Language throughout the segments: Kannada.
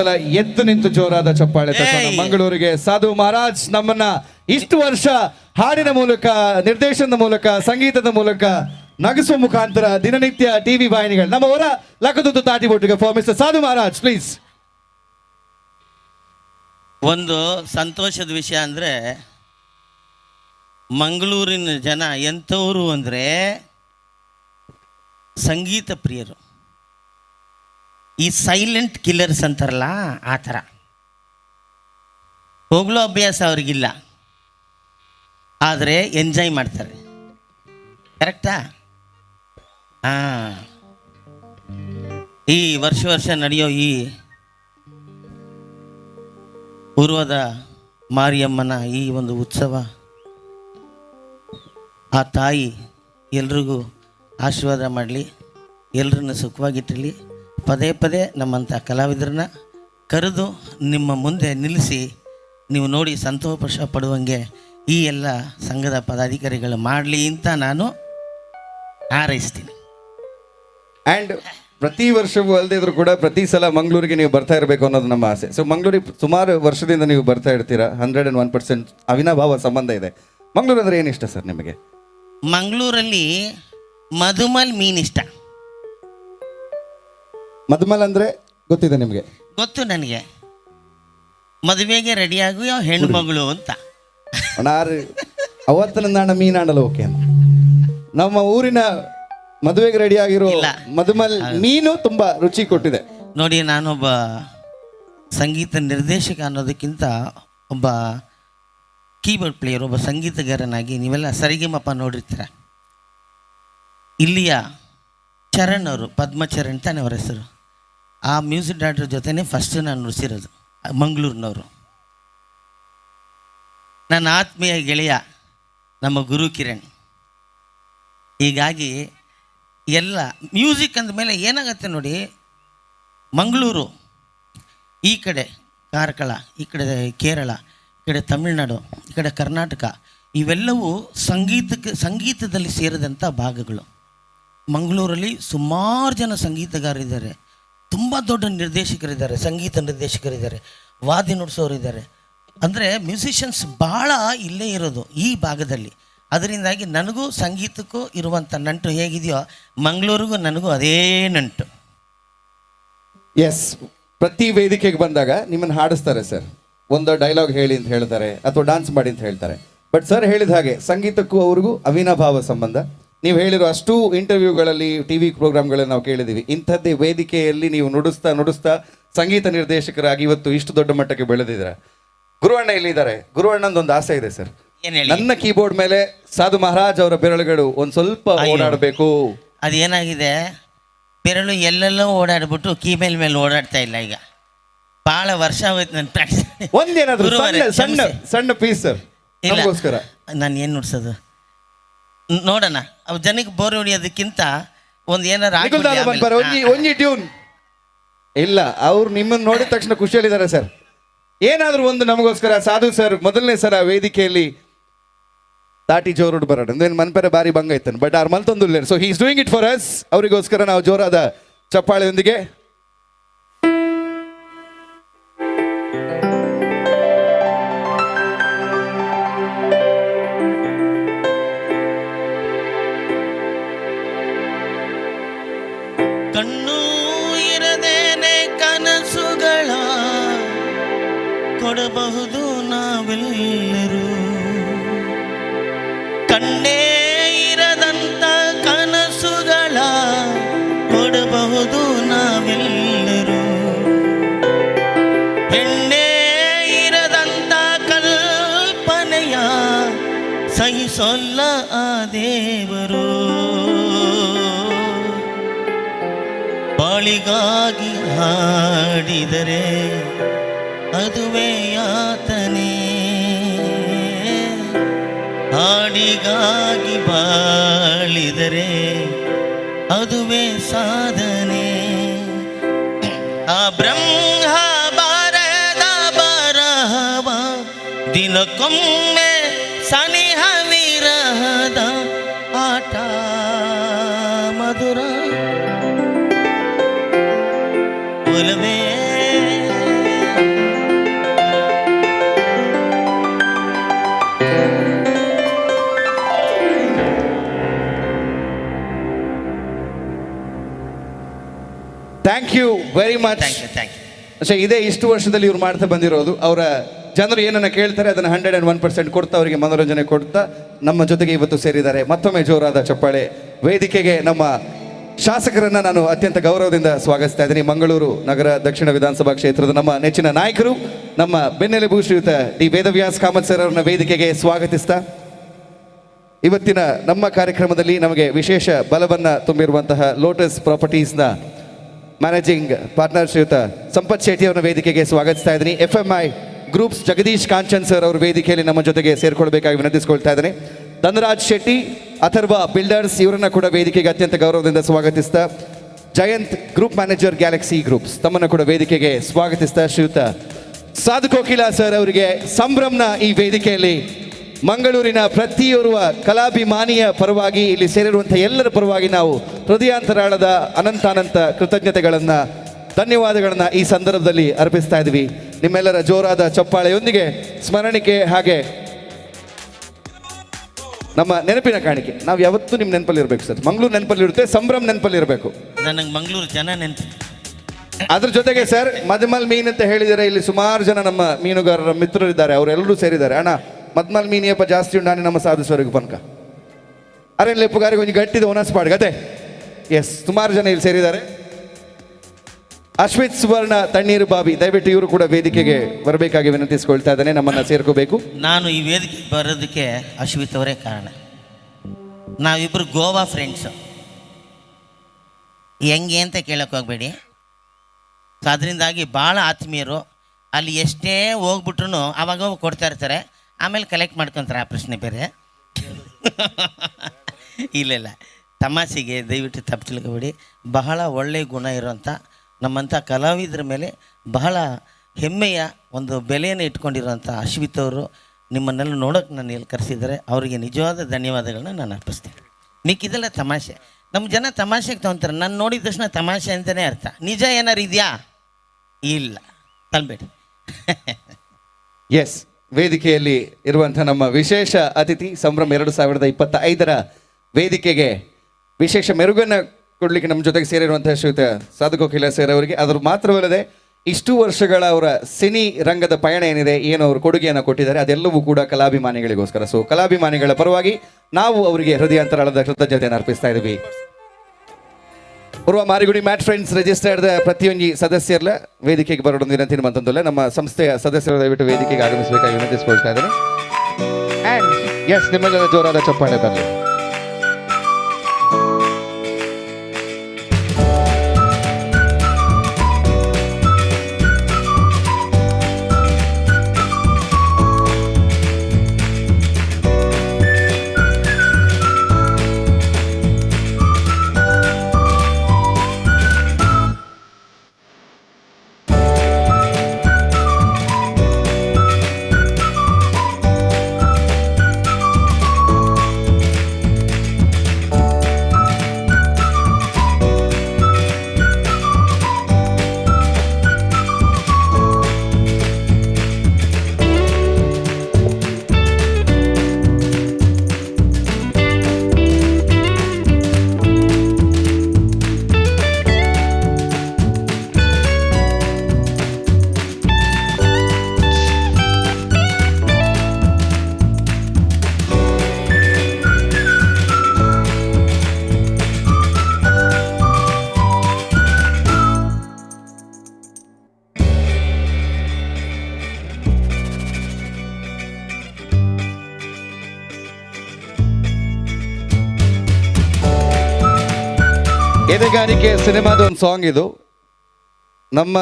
ಒಂದ್ಸಲ ಎದ್ದು ನಿಂತು ಜೋರಾದ ಚಪ್ಪಾಳೆ ತಟ್ಟೋಣ. ಮಂಗಳೂರಿಗೆ ಸಾಧು ಮಹಾರಾಜ್ ನಮ್ಮನ್ನ ಇಷ್ಟು ವರ್ಷ ಹಾಡಿನ ಮೂಲಕ ನಿರ್ದೇಶನದ ಮೂಲಕ ಸಂಗೀತದ ಮೂಲಕ ನಗಿಸುವ ಮುಖಾಂತರ ದಿನನಿತ್ಯ ಟಿವಿ ವಾಹಿನಿಗಳು ನಮ್ಮ ಅವರ ಲಕ್ಕದುದ್ದು ತಾಟಿ ಬೋಟಿಗೆ ಫಾರ್ ಮಿಸ್ಟರ್ ಸಾಧು ಮಹಾರಾಜ್ ಪ್ಲೀಸ್ ಒಂದು ಸಂತೋಷದ ವಿಷಯ ಅಂದರೆ ಮಂಗಳೂರಿನ ಜನ ಎಂಥವರು ಅಂದರೆ ಸಂಗೀತ ಪ್ರಿಯರು ಈ ಸೈಲೆಂಟ್ ಕಿಲ್ಲರ್ಸ್ ಅಂತಾರಲ್ಲ, ಆ ಥರ. ಹೋಗ್ಲೋ ಅಭ್ಯಾಸ ಅವ್ರಿಗಿಲ್ಲ. ಆದರೆ ಎಂಜಾಯ್ ಮಾಡ್ತಾರೆ. ಕರೆಕ್ಟಾ ಹಾಂ ಈ ವರ್ಷ ವರ್ಷ ನಡೆಯೋ ಈ ಪೂರ್ವದ ಮಾರಿಯಮ್ಮನ ಈ ಒಂದು ಉತ್ಸವ, ಆ ತಾಯಿ ಎಲ್ರಿಗೂ ಆಶೀರ್ವಾದ ಮಾಡಲಿ ಎಲ್ಲರನ್ನ ಸುಖವಾಗಿಟ್ಟಿರಲಿ. ಪದೇ ಪದೇ ನಮ್ಮಂಥ ಕಲಾವಿದರನ್ನ ಕರೆದು ನಿಮ್ಮ ಮುಂದೆ ನಿಲ್ಲಿಸಿ ನೀವು ನೋಡಿ ಸಂತೋಷ ಪಡುವಂಗೆ ಈ ಎಲ್ಲ ಸಂಘದ ಪದಾಧಿಕಾರಿಗಳು ಮಾಡಲಿ ಅಂತ ನಾನು ಹಾರೈಸ್ತೀನಿ. ಆ್ಯಂಡ್ ಪ್ರತಿ ವರ್ಷವೂ ಅಲ್ಲದೆ ಇದ್ರು ಕೂಡ ಪ್ರತಿ ಸಲ ಮಂಗಳೂರಿಗೆ ನೀವು ಬರ್ತಾ ಇರಬೇಕು ಅನ್ನೋದು ನಮ್ಮ ಆಸೆ. ಸೊ ಮಂಗಳೂರಿಗೆ ಸುಮಾರು ವರ್ಷದಿಂದ ನೀವು ಬರ್ತಾ ಇರ್ತೀರಾ? ಹಂಡ್ರೆಡ್ ಆ್ಯಂಡ್ ಒನ್ ಪರ್ಸೆಂಟ್ ಅವಿನಾಭಾವ ಸಂಬಂಧ ಇದೆ. ಮಂಗಳೂರು ಏನು ಏನಿಷ್ಟ ಸರ್ ನಿಮಗೆ? ಮಂಗಳೂರಲ್ಲಿ ಮಧುಮಲ್ ಮೀನಿಷ್ಟ. ಮಧುಮಲ್ ಅಂದ್ರೆ ಗೊತ್ತಿದೆ ನಿಮಗೆ? ಗೊತ್ತು ನನಗೆ. ಮದುವೆಗೆ ರೆಡಿಯಾಗುವ ಹೆಣ್ಣು ಮಗಳು ಅಂತ. ಅಣ್ಣಾರು ಅವತ್ತಿನ ನಾಣ ಮೀನಾಡಲು ಓಕೆ ನಮ್ಮ ಊರಿನ ಮದುವೆಗೆ ರೆಡಿ ಆಗಿರೋ ಇಲ್ಲ. ಮಧುಮಲ್ ಮೀನು ತುಂಬಾ ರುಚಿ ಕೊಟ್ಟಿದೆ. ನೋಡಿ ನಾನೊಬ್ಬ ಸಂಗೀತ ನಿರ್ದೇಶಕ ಅನ್ನೋದಕ್ಕಿಂತ ಒಬ್ಬ ಕೀಬೋರ್ಡ್ ಪ್ಲೇಯರ್ ಒಬ್ಬ ಸಂಗೀತಗಾರನಾಗಿ ನೀವೆಲ್ಲ ಸರಿಗಮಪ ನೋಡಿರ್ತೀರ. ಇಲ್ಲಿಯ ಚರಣ್ ಅವರು ಪದ್ಮಚರಣ್ ತಾನೆ ಅವರ ಹೆಸರು. ಆ ಮ್ಯೂಸಿಕ್ ಡೈರೆಕ್ಟರ್ ಜೊತೆನೇ ಫಸ್ಟ್ ನಾನು ನುಡಿಸಿರೋದು, ಮಂಗಳೂರಿನವರು. ನನ್ನ ಆತ್ಮೀಯ ಗೆಳೆಯ, ನಮ್ಮ ಗುರು ಕಿರಣ್. ಹೀಗಾಗಿ ಎಲ್ಲ ಮ್ಯೂಸಿಕ್ ಅಂದಮೇಲೆ ಏನಾಗುತ್ತೆ ನೋಡಿ, ಮಂಗಳೂರು, ಈ ಕಡೆ ಕಾರ್ಕಳ, ಈ ಕಡೆ ಕೇರಳ, ಈ ಕಡೆ ತಮಿಳುನಾಡು, ಈ ಕಡೆ ಕರ್ನಾಟಕ, ಇವೆಲ್ಲವೂ ಸಂಗೀತಕ್ಕೆ, ಸಂಗೀತದಲ್ಲಿ ಸೇರಿದಂಥ ಭಾಗಗಳು. ಮಂಗಳೂರಲ್ಲಿ ಸುಮಾರು ಜನ ಸಂಗೀತಗಾರರಿದ್ದಾರೆ. ತುಂಬ ದೊಡ್ಡ ನಿರ್ದೇಶಕರಿದ್ದಾರೆ, ಸಂಗೀತ ನಿರ್ದೇಶಕರಿದ್ದಾರೆ, ವಾದ್ಯ ನುಡಿಸೋರಿದ್ದಾರೆ. ಅಂದರೆ ಮ್ಯೂಸಿಷಿಯನ್ಸ್ ಭಾಳ ಇಲ್ಲೇ ಇರೋದು ಈ ಭಾಗದಲ್ಲಿ. ಅದರಿಂದಾಗಿ ನನಗೂ ಸಂಗೀತಕ್ಕೂ ಇರುವಂಥ ನಂಟು ಹೇಗಿದೆಯೋ ಮಂಗಳೂರಿಗೂ ನನಗೂ ಅದೇ ನಂಟು. ಎಸ್ ಪ್ರತಿ ವೇದಿಕೆಗೆ ಬಂದಾಗ ನಿಮ್ಮನ್ನು ಹಾಡಿಸ್ತಾರೆ ಸರ್. ಒಂದು ಡೈಲಾಗ್ ಹೇಳಿ ಅಂತ ಹೇಳ್ತಾರೆ, ಅಥವಾ ಡಾನ್ಸ್ ಮಾಡಿ ಅಂತ ಹೇಳ್ತಾರೆ. ಬಟ್ ಸರ್ ಹೇಳಿದ ಹಾಗೆ, ಸಂಗೀತಕ್ಕೂ ಅವ್ರಿಗೂ ಅವಿನಾಭಾವ ಸಂಬಂಧ. ನೀವು ಹೇಳಿರೋ ಅಷ್ಟು ಇಂಟರ್ವ್ಯೂಗಳಲ್ಲಿ ಟಿ ವಿ ಪ್ರೋಗ್ರಾಮ್ಗಳಲ್ಲಿ ನಾವು ಕೇಳಿದ್ದೀವಿ. ಇಂಥದ್ದೇ ವೇದಿಕೆಯಲ್ಲಿ ನೀವು ನುಡಿಸ್ತಾ ನುಡಿಸ್ತಾ ಸಂಗೀತ ನಿರ್ದೇಶಕರಾಗಿ ಇವತ್ತು ಇಷ್ಟು ದೊಡ್ಡ ಮಟ್ಟಕ್ಕೆ ಬೆಳೆದಿದ್ದೀರಾ? ಗುರುವಣ್ಣ ಇಲ್ಲಿದ್ದಾರೆ ಗುರುವಣ್ಣಂದೊಂದು ಆಸೆ ಇದೆ ಸರ್. ನನ್ನ ಕೀಬೋರ್ಡ್ ಮೇಲೆ ಸಾಧು ಮಹಾರಾಜ್ ಅವರ ಬೆರಳುಗಳು ಒಂದು ಸ್ವಲ್ಪ. ಓಡಾಡಬೇಕು. ಅದೇನಾಗಿದೆ? ಬೆರಳು ಎಲ್ಲೆಲ್ಲೋ ಓಡಾಡ್ಬಿಟ್ಟು ಕೀಮೇಲ್ ಮೇಲೆ ಓಡಾಡ್ತಾ ಇಲ್ಲ ಈಗ. ಬಹಳ ವರ್ಷ ಆಗೋಯ್ತು ನನ್ನ ಪ್ರಾಕ್ಟೀಸ್ ಒಂದೇನಾದ್ರು ಸಣ್ಣ ಸಣ್ಣ. Piece sir. ನಮಗೋಸ್ಕರ. ನಾನು ಏನು ನುಡ್ಸೋದು? ನೋಡೋಣ. ಅವ್ ಜನಕ್ಕೆ ಬೋರ್ ಹೊಡಿಯೋದಕ್ಕಿಂತ ಒಂದು ಏನಾರು ಆಗ್ಬಿಡ್ಲಿ ನಿಖಿಲ್ ಆಮೇಲೆ. ಬಂದ್ಬಾರ? ಒಂಜಿ ಒಂಜಿ ಟ್ಯೂನ್. ಇಲ್ಲ ಅವ್ರು ನಿಮ್ಮನ್ನು ನೋಡಿದ ತಕ್ಷಣ ಖುಷಿಯಲ್ಲಿದ್ದಾರೆ ಸರ್. ಏನಾದರೂ ಒಂದು ನಮಗೋಸ್ಕರ ಸಾಧು ಸರ್ ಮೊದಲನೇ ಸಲ ವೇದಿಕೆಯಲ್ಲಿ ತಾಟಿ ಜೋರುಡ್ ಬರೋಣ ಅಂದ್ರೆ ಮನ್ಪೆರೆ ಬಾರಿ ಭಂಗ ಇತ್ತನ್ ಬಟ್ ಆರ್ ಮಲ್ತೊಂದು so he's doing it for us ಅವರಿಗೋಸ್ಕರ ನಾವು ಜೋರಾದ ಚಪ್ಪಾಳೆಯೊಂದಿಗೆ ಹಾಡಿದರೆ ಅದುವೇ ಯಾತನೆ ಹಾಡಿಗಾಗಿ ಬಾಳಿದರೆ ಅದುವೇ ಸಾಧನೆ. ಆ ಬ್ರಹ್ಮ ಬಾರದ ಬರಹವ ದಿನಕ್ಕೊಮ್ಮೆ ಸನಿಹ very much thank you thank you ಅಷ್ಟೇ ಇದೇ ಇಷ್ಟು ವರ್ಷದಲ್ಲಿ ಇವ್ರು ಮಾಡ್ತಾ ಬಂದಿರೋದು. ಅವರ ಜನರು ಏನನ್ನ ಕೇಳ್ತಾರೆ ಅದನ್ನು ಹಂಡ್ರೆಡ್ ಆ್ಯಂಡ್ ಒನ್ ಪರ್ಸೆಂಟ್ ಕೊಡ್ತಾ ಅವರಿಗೆ ಮನೋರಂಜನೆ ಕೊಡ್ತಾ ನಮ್ಮ ಜೊತೆಗೆ ಇವತ್ತು ಸೇರಿದ್ದಾರೆ. ಮತ್ತೊಮ್ಮೆ ಜೋರಾದ ಚಪ್ಪಾಳೆ ವೇದಿಕೆಗೆ ನಮ್ಮ ಶಾಸಕರನ್ನ ನಾನು ಅತ್ಯಂತ ಗೌರವದಿಂದ ಸ್ವಾಗತಿಸ್ತಾ ಇದ್ದೀನಿ. ಮಂಗಳೂರು ನಗರ ದಕ್ಷಿಣ ವಿಧಾನಸಭಾ ಕ್ಷೇತ್ರದ ನಮ್ಮ ನೆಚ್ಚಿನ ನಾಯಕರು ನಮ್ಮ ಬೆನ್ನೆಲುಬು ಶ್ರೀಯುತ ಡಿ ವೇದವ್ಯಾಸ್ ಕಾಮತ್ ಸರ್ ಅವರನ್ನ ವೇದಿಕೆಗೆ ಸ್ವಾಗತಿಸ್ತಾ ಇವತ್ತಿನ ನಮ್ಮ ಕಾರ್ಯಕ್ರಮದಲ್ಲಿ ನಮಗೆ ವಿಶೇಷ ಬಲವನ್ನು ತುಂಬಿರುವಂತಹ ಲೋಟಸ್ ಪ್ರಾಪರ್ಟೀಸ್ನ ಮ್ಯಾನೇಜಿಂಗ್ ಪಾರ್ಟ್ನರ್ ಶ್ರೀಯುತ ಸಂಪತ್ ಶೆಟ್ಟಿ ಅವರ ವೇದಿಕೆಗೆ ಸ್ವಾಗತಿಸ್ತಾ ಇದ್ದೀನಿ. F M I groups Jagadish Kanchan sir ಅವರ ವೇದಿಕೆಯಲ್ಲಿ ನಮ್ಮ ಜೊತೆಗೆ ಸೇರ್ಕೊಳ್ಬೇಕಾಗಿ ವಿನಂತಿಸ್ಕೊಳ್ತಾ ಇದ್ದೀನಿ. ಧನರಾಜ್ ಶೆಟ್ಟಿ, ಅಥರ್ವ ಬಿಲ್ಡರ್ಸ್ ಇವರನ್ನ ಕೂಡ ವೇದಿಕೆಗೆ ಅತ್ಯಂತ ಗೌರವದಿಂದ ಸ್ವಾಗತಿಸ್ತಾ Jayant group manager Galaxy groups ತಮ್ಮನ್ನು ಕೂಡ ವೇದಿಕೆಗೆ ಸ್ವಾಗತಿಸ್ತಾ ಶ್ರೀಯುತ. ಸಾಧು ಕೋಕಿಲಾ ಸರ್ ಅವರಿಗೆ ಸಂಭ್ರಮ್ನ ಈ ವೇದಿಕೆಯಲ್ಲಿ ಮಂಗಳೂರಿನ ಪ್ರತಿಯೋರ್ವ ಕಲಾಭಿಮಾನಿಯ ಪರವಾಗಿ ಇಲ್ಲಿ ಸೇರಿರುವಂಥ ಎಲ್ಲರ ಪರವಾಗಿ ನಾವು ಹೃದಯಾಂತರಾಳದ ಅನಂತಾನಂತ ಕೃತಜ್ಞತೆಗಳನ್ನು ಧನ್ಯವಾದಗಳನ್ನು ಈ ಸಂದರ್ಭದಲ್ಲಿ ಅರ್ಪಿಸ್ತಾ ಇದ್ವಿ. ನಿಮ್ಮೆಲ್ಲರ ಜೋರಾದ ಚಪ್ಪಾಳೆಯೊಂದಿಗೆ ಸ್ಮರಣಿಕೆ ಹಾಗೆ ನಮ್ಮ ನೆನಪಿನ ಕಾಣಿಕೆ. ನಾವು ಯಾವತ್ತೂ ನಿಮ್ಮ ನೆನಪಲ್ಲಿ ಇರಬೇಕು ಸರ್. ಮಂಗಳೂರು ನೆನಪಲ್ಲಿ ಇರುತ್ತೆ ಸಂಭ್ರಮ ನೆನಪಲ್ಲಿ ಇರಬೇಕು. ನನಗೆ ಮಂಗಳೂರು ಜನ ನೆನಪು. ಅದ್ರ ಜೊತೆಗೆ ಸರ್ ಮದಮಲ್ ಮೀನ್ ಅಂತ ಹೇಳಿದರೆ ಇಲ್ಲಿ ಸುಮಾರು ಜನ ನಮ್ಮ ಮೀನುಗಾರರ ಮಿತ್ರರಿದ್ದಾರೆ ಅವರೆಲ್ಲರೂ ಸೇರಿದ್ದಾರೆ. ಅಣ್ಣ ಮದ್ಮಲ್ ಮೀನಿಯಪ್ಪ ಜಾಸ್ತಿ ಉಂಡಾನೆ ನಮ್ಮ ಸಾಧಿಸುವವರೆಗೂ ಪನ್ಕ ಅರೆ ಲೆಪ್ಪುಗಾರಿಗೆ ಒಂದು ಗಟ್ಟಿದ ಓನಸ್ ಪಾಡ್ ಗತೆ? ಎಸ್ ಸುಮಾರು ಜನ ಇಲ್ಲಿ ಸೇರಿದ್ದಾರೆ. ಅಶ್ವಿತ್ ಸುವರ್ಣ ತಣ್ಣೀರು ಬಾಬಿ ದಯವಿಟ್ಟು ಇವರು ಕೂಡ ವೇದಿಕೆಗೆ ಬರಬೇಕಾಗಿ ವಿನಂತಿಸ್ಕೊಳ್ತಾ ಇದ್ದಾನೆ, ನಮ್ಮನ್ನ ಸೇರ್ಕೋಬೇಕು. ನಾನು ಈ ವೇದಿಕೆ ಬರೋದಕ್ಕೆ ಅಶ್ವಿತ್ ಅವರೇ ಕಾರಣ. ನಾವಿಬ್ಬರು ಗೋವಾ ಫ್ರೆಂಡ್ಸ್ ಹೆಂಗೆ ಅಂತ ಕೇಳಕ್ಕೆ ಹೋಗ್ಬೇಡಿ. ಸೊ ಅದರಿಂದಾಗಿ ಭಾಳ ಆತ್ಮೀಯರು, ಅಲ್ಲಿ ಎಷ್ಟೇ ಹೋಗ್ಬಿಟ್ರು ಅವಾಗ ಕೊಡ್ತಾ ಇರ್ತಾರೆ. ಆಮೇಲೆ ಕಲೆಕ್ಟ್ ಮಾಡ್ಕೊಂತಾರೆ ಆ ಪ್ರಶ್ನೆ ಬೇರೆ. ಇಲ್ಲ ಇಲ್ಲ. ತಮಾಷೆಗೆ ದಯವಿಟ್ಟು ತಪ್ಪು ತಿಳ್ಕೊಬೇಡಿ. ಬಹಳ ಒಳ್ಳೆಯ ಗುಣ ಇರೋಂಥ ನಮ್ಮಂಥ ಕಲಾವಿದರ ಮೇಲೆ ಬಹಳ ಹೆಮ್ಮೆಯ ಒಂದು ಬೆಲೆಯನ್ನು ಇಟ್ಕೊಂಡಿರೋಂಥ ಅಶ್ವಿತ್ ಅವರು ನಿಮ್ಮನ್ನೆಲ್ಲ ನೋಡೋಕೆ ನಾನು ಇಲ್ಲಿ ಕರೆಸಿದ್ದಾರೆ. ಅವರಿಗೆ ನಿಜವಾದ ಧನ್ಯವಾದಗಳನ್ನ ನಾನು ಅರ್ಪಿಸ್ತೀನಿ. ಮಿಕ್ಕಿದೆಲ್ಲ ತಮಾಷೆ. ನಮ್ಮ ಜನ ತಮಾಷೆಗೆ ತೊಗೊಂತಾರೆ. ನಾನು ನೋಡಿದ ತಕ್ಷಣ ತಮಾಷೆ ಅಂತಲೇ ಅರ್ಥ. ನಿಜ ಏನಾರು ಇದೆಯಾ? ಇಲ್ಲ. ತಲ್ಬೇಡಿ. ಎಸ್ ವೇದಿಕೆಯಲ್ಲಿ ಇರುವಂಥ ನಮ್ಮ ವಿಶೇಷ ಅತಿಥಿ ಸಂಭ್ರಮ ಎರಡು ಸಾವಿರದ ಇಪ್ಪತ್ತ ಐದರ ವೇದಿಕೆಗೆ ವಿಶೇಷ ಮೆರುಗನ್ನು ಕೊಡಲಿಕ್ಕೆ ನಮ್ಮ ಜೊತೆಗೆ ಸೇರಿರುವಂಥ ಶ್ರೀಯುತ ಸಾಧುಕೋಕಿಲ ಕೋಕಿಲ ಸರ್ ಅವರಿಗೆ. ಅದ್ರ ಮಾತ್ರವಲ್ಲದೆ ಇಷ್ಟು ವರ್ಷಗಳ ಅವರ ಸಿನಿ ರಂಗದ ಪಯಣ ಏನಿದೆ, ಏನು ಅವರು ಕೊಡುಗೆಯನ್ನು ಕೊಟ್ಟಿದ್ದಾರೆ, ಅದೆಲ್ಲವೂ ಕೂಡ ಕಲಾಭಿಮಾನಿಗಳಿಗೋಸ್ಕರ. ಸೊ ಕಲಾಭಿಮಾನಿಗಳ ಪರವಾಗಿ ನಾವು ಅವರಿಗೆ ಹೃದಯಾಂತರಾಳದ ಕೃತಜ್ಞತೆಯನ್ನು ಅರ್ಪಿಸ್ತಾ ಇದ್ದೀವಿ. ಪೂರ್ವ ಮಾರಿಗುಡಿ ಮ್ಯಾಟ್ ಫ್ರೆಂಡ್ಸ್ ರಿಜಿಸ್ಟರ್ಡ್ ಪ್ರತಿಯೊಂದು ಸದಸ್ಯರಲ್ಲ ವೇದಿಕೆಗೆ ಬರೋಣ ವಿನಂತಿ ಮಂತಂದಲ್ಲ ನಮ್ಮ ಸಂಸ್ಥೆಯ ಸದಸ್ಯರು ದಯವಿಟ್ಟು ವೇದಿಕೆಗೆ ಆಗಮಿಸಬೇಕಾಗಿ ವಿನಂತಿಸಿಕೊಳ್ತಾ ಇದ್ದಾರೆ ಎಸ್ ನಿಮ್ಮೆಲ್ಲರ ಜೋರಾದ ಚಪ್ಪಾಳೆ ಬರಲಿ ಎದೆಗಾರಿಕೆ ಸಿನಿಮಾದ ಒಂದು ಸಾಂಗ್ ಇದು. ನಮ್ಮ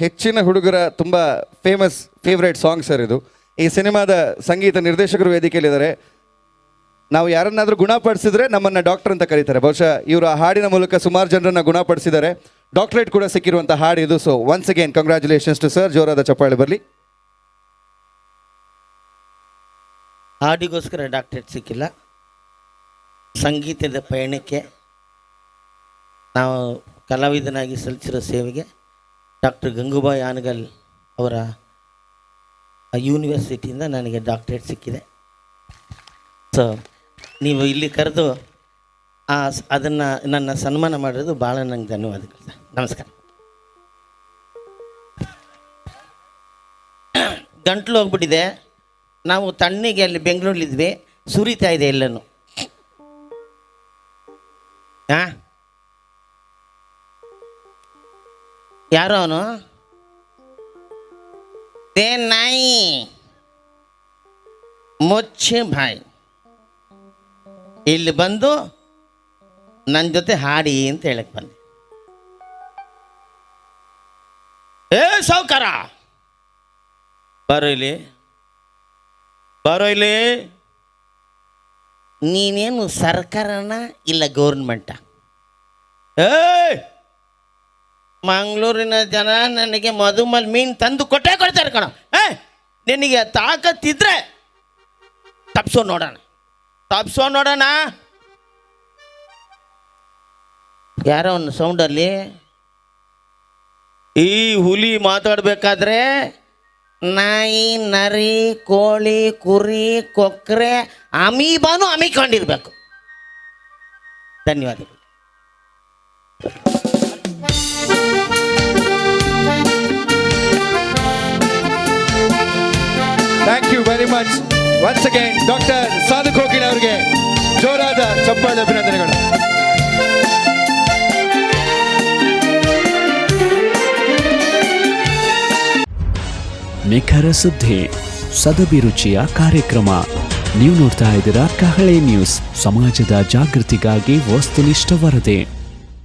ಹೆಚ್ಚಿನ ಹುಡುಗರ ತುಂಬ ಫೇಮಸ್ ಫೇವ್ರೇಟ್ ಸಾಂಗ್ ಸರ್ ಇದು. ಈ ಸಿನಿಮಾದ ಸಂಗೀತ ನಿರ್ದೇಶಕರು ವೇದಿಕೆಯಲ್ಲಿದ್ದಾರೆ. ನಾವು ಯಾರನ್ನಾದರೂ ಗುಣಪಡಿಸಿದ್ರೆ ನಮ್ಮನ್ನು ಡಾಕ್ಟರ್ ಅಂತ ಕರೀತಾರೆ. ಬಹುಶಃ ಇವರು ಆ ಹಾಡಿನ ಮೂಲಕ ಸುಮಾರು ಜನರನ್ನು ಗುಣಪಡಿಸಿದ್ದಾರೆ. ಡಾಕ್ಟರೇಟ್ ಕೂಡ ಸಿಕ್ಕಿರುವಂಥ ಹಾಡು ಇದು. So once again congratulations to sir ಜೋರಾದ ಚಪ್ಪಾಳೆ ಬರಲಿ. ಹಾಡಿಗೋಸ್ಕರ ಡಾಕ್ಟರೇಟ್ ಸಿಕ್ಕಿಲ್ಲ. ಸಂಗೀತದ ಪಯಣಕ್ಕೆ ನಾವು ಕಲಾವಿದನಾಗಿ ಸಲ್ಲಿಸಿರೋ ಸೇವೆಗೆ ಡಾಕ್ಟರ್ ಗಂಗೂಬಾಯಿ ಆನಗಲ್ ಅವರ ಯೂನಿವರ್ಸಿಟಿಯಿಂದ ನನಗೆ ಡಾಕ್ಟ್ರೇಟ್ ಸಿಕ್ಕಿದೆ. ಸೊ ನೀವು ಇಲ್ಲಿ ಕರೆದು ಆ ಅದನ್ನು ನನ್ನ ಸನ್ಮಾನ ಮಾಡಿರೋದು ಭಾಳ ನನಗೆ ಧನ್ಯವಾದಗಳು ಸರ್. ನಮಸ್ಕಾರ. ಗಂಟ್ಲು ಹೋಗ್ಬಿಟ್ಟಿದೆ. ನಾವು ತಣ್ಣಿಗೆ ಅಲ್ಲಿ ಬೆಂಗಳೂರಲ್ಲಿದ್ವಿ. ಸುರಿತಾ ಇದೆ ಎಲ್ಲನೂ. ಹಾಂ ಯಾರೋ ಅವನು? ದೇ ನಾಯಿ. ಮುಚ್ಚೆ ಬಾಯಿ. ಇಲ್ಲಿ ಬಂದು ನನ್ನ ಜೊತೆ ಹಾಡಿ ಅಂತ ಹೇಳಕ್ಕೆ ಬಂದೆ. ಏ ಸೌಕಾರ ಬರೋ ಇಲ್ಲಿ. ಬರೋ ಇಲ್ಲಿ. ನೀನೇನು ಸರ್ಕಾರನ ಇಲ್ಲ ಗೌರ್ಮೆಂಟ ಏ ಮಂಗಳೂರಿನ ಜನ ನನಗೆ ಮಧುಮಲ್ ಮೀನು ತಂದು ಕೊಟ್ಟೆ ಕೊಡ್ತಾರೆ ಕಣ. ನಿನಗೆ ತಾಕತ್ತಿದ್ರೆ ತಪ್ಸೋ ನೋಡೋಣ. ತಪ್ಸೋ ನೋಡೋಣ. ಯಾರೋ ಒಂದು ಸೌಂಡಲ್ಲಿ ಈ ಹುಲಿ ಮಾತಾಡಬೇಕಾದ್ರೆ ನಾಯಿ, ನರಿ, ಕೋಳಿ, ಕುರಿ ಕೊಕ್ಕರೆ ಅಮೀಬಾನು ಅಮಿಕೊಂಡಿರ್ಬೇಕು. ಧನ್ಯವಾದಗಳು. Very much once again doctor Sadhu Kokila ಅವರಿಗೆ ಜೋರಾದ ಚಪ್ಪಾಳೆ ಅಭಿನಂದನೆಗಳು. ನಿಖರ ಸುದ್ದಿ ಸದಭಿರುಚಿಯ ಕಾರ್ಯಕ್ರಮ. ನೀವು ನೋಡ್ತಾ ಇದ್ದೀರಾ ಕಹಳೆ ನ್ಯೂಸ್. ಸಮಾಜದ ಜಾಗೃತಿಗಾಗಿ ವಸ್ತುನಿಷ್ಠ ವರದಿ.